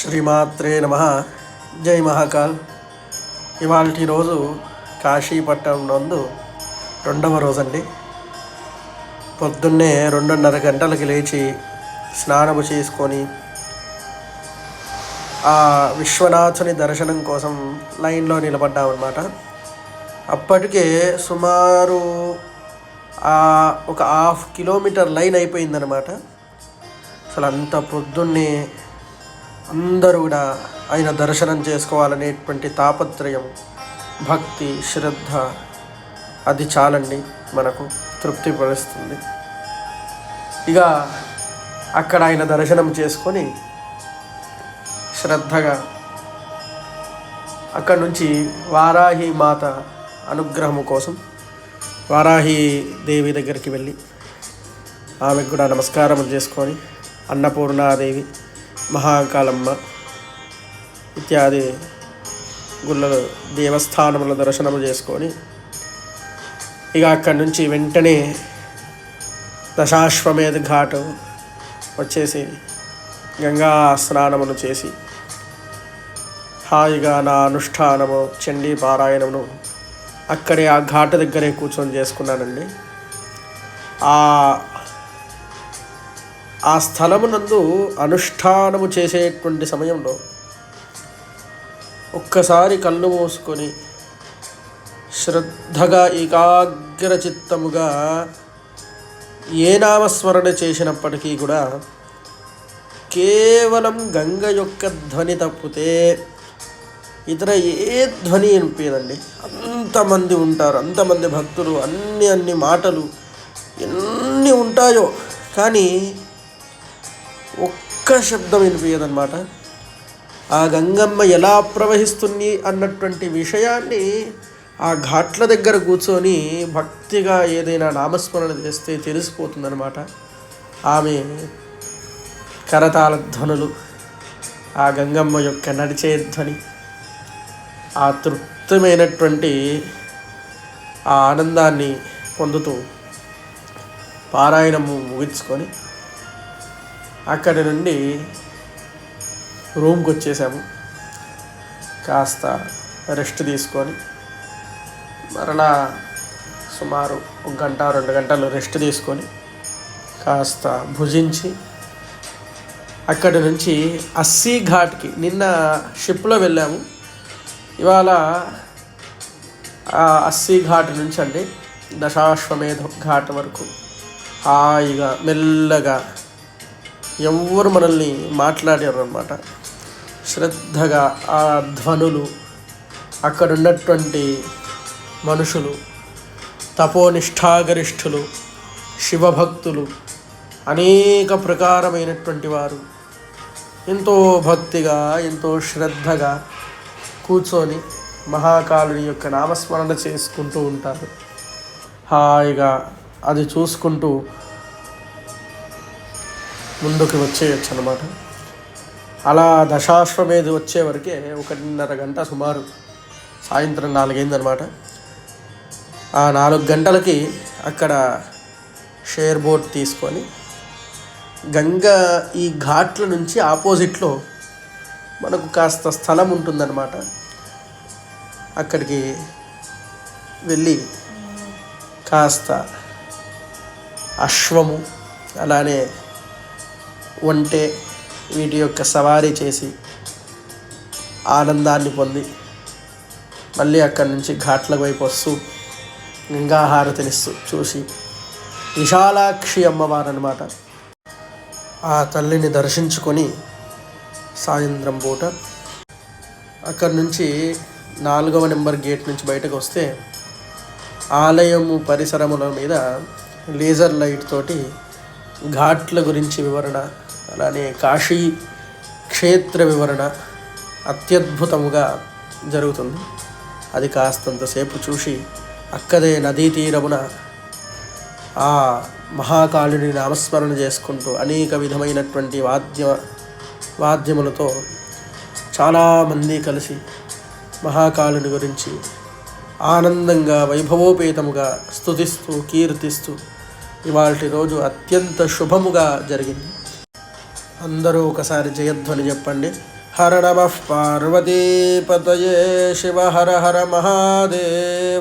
శ్రీమాత్రే నమ. జై మహాకాల్. ఇవాళ రోజు కాశీపట్నం నందు రెండవ రోజండి. పొద్దున్నే రెండున్నర గంటలకి లేచి స్నానము చేసుకొని ఆ విశ్వనాథుని దర్శనం కోసం లైన్లో నిలబడ్డామన్నమాట. అప్పటికే సుమారు ఒక హాఫ్ కిలోమీటర్ లైన్ అయిపోయిందనమాట అసలు అంత పొద్దున్నే అందరూ కూడా ఆయన దర్శనం చేసుకోవాలనేటువంటి తాపత్రయం భక్తి శ్రద్ధ అది చాలండి మనకు తృప్తిపరుస్తుంది. ఇక అక్కడ ఆయన దర్శనం చేసుకొని శ్రద్ధగా అక్కడి నుంచి వారాహి మాత అనుగ్రహం కోసం వారాహి దేవి దగ్గరికి వెళ్ళి ఆమెకు కూడా నమస్కారం చేసుకొని అన్నపూర్ణాదేవి మహాకాలమ్మ ఇత్యాది గుళ్ళ దేవస్థానముల దర్శనము చేసుకొని ఇక అక్కడి నుంచి వెంటనే దశాశ్వమేధ ఘాట్ వచ్చేసి గంగా స్నానమును చేసి హాయిగా నా అనుష్ఠానము చండీ పారాయణమును అక్కడే ఆ ఘాట్ దగ్గరే కూర్చొని చేసుకున్నానండి. ఆ ఆ స్థలమునందు అనుష్ఠానము చేసేటువంటి సమయంలో ఒక్కసారి కళ్ళు మూసుకొని శ్రద్ధగా ఏకాగ్ర చిత్తముగా ఏ నామస్మరణ చేసినప్పటికీ కూడా కేవలం గంగ యొక్క ధ్వని తప్పితే ఇతర ఏ ధ్వని వినిపించదండి. అంతమంది ఉంటారు అంతమంది భక్తులు అన్ని అన్ని మాటలు ఎన్ని ఉంటాయో కానీ ఒక్క శబ్దం వినిపించదనమాట ఆ గంగమ్మ ఎలా ప్రవహిస్తుంది అన్నటువంటి విషయాన్ని ఆ ఘాట్ల దగ్గర కూర్చొని భక్తిగా ఏదైనా నామస్మరణ చేస్తే తెలిసిపోతుందనమాట ఆమె కరతాళ ధ్వనులు ఆ గంగమ్మ యొక్క నడిచే ధ్వని ఆ తృప్తమైనటువంటి ఆ ఆనందాన్ని పొందుతూ పారాయణము ముగించుకొని అక్కడి నుండి రూమ్కి వచ్చేసాము. కాస్త రెస్ట్ తీసుకొని మరలా సుమారు ఒక గంట రెండు గంటలు రెస్ట్ తీసుకొని కాస్త భుజించి అక్కడి నుంచి అస్సీ ఘాట్కి నిన్న షిప్లో వెళ్ళాము. ఇవాళ అస్సీ ఘాట్ నుంచి అండి దశాశ్వమేధ ఘాట్ వరకు హాయిగా మెల్లగా ఎవరు మనల్ని మాట్లాడారు అనమాట శ్రద్ధగా ఆ ధ్వనులు అక్కడ ఉన్నటువంటి మనుషులు తపోనిష్టాగరిష్ఠులు శివభక్తులు అనేక ప్రకారమైనటువంటి వారు ఎంతో భక్తిగా ఎంతో శ్రద్ధగా కూర్చొని మహాకాలుని యొక్క నామస్మరణ చేసుకుంటూ ఉంటారు. హాయిగా అది చూసుకుంటూ ముందుకు వచ్చేయచ్చు అనమాట అలా దశాశ్వమేధ వచ్చే వరకే ఒకటిన్నర గంట సుమారు సాయంత్రం నాలుగైందనమాట ఆ నాలుగు గంటలకి అక్కడ షేర్ బోట్ తీసుకొని గంగా ఈ ఘాట్ల నుంచి ఆపోజిట్లో మనకు కాస్త స్థలం ఉంటుందన్నమాట. అక్కడికి వెళ్ళి కాస్త అశ్వము అలానే ఒంటే వీటి యొక్క సవారీ చేసి ఆనందాన్ని పొంది మళ్ళీ అక్కడి నుంచి ఘాట్ల వైపు వస్తూ గంగాహారతినిస్తూ చూసి విశాలాక్షి అమ్మవారు అనమాట ఆ తల్లిని దర్శించుకొని సాయంత్రం పూట అక్కడి నుంచి నాలుగవ నెంబర్ గేట్ నుంచి బయటకు వస్తే ఆలయము పరిసరముల మీద లేజర్ లైట్ తోటి ఘాట్ల గురించి వివరణ అలానే కాశీ క్షేత్ర వివరణ అత్యద్భుతముగా జరుగుతుంది. అది కాస్తంతసేపు చూసి అక్కదే నదీ తీరమున ఆ మహాకాళుని నామస్మరణ చేసుకుంటూ అనేక విధమైనటువంటి వాద్య వాద్యములతో చాలామంది కలిసి మహాకాళుని గురించి ఆనందంగా వైభవోపేతముగా స్తుతిస్తూ కీర్తిస్తూ ఇవాటి రోజు అత్యంత శుభముగా జరిగింది. అందరూ ఒకసారి జయధ్వని చెప్పండి. హర నమ పార్వతీపతయే శివ హర హర మహాదేవ.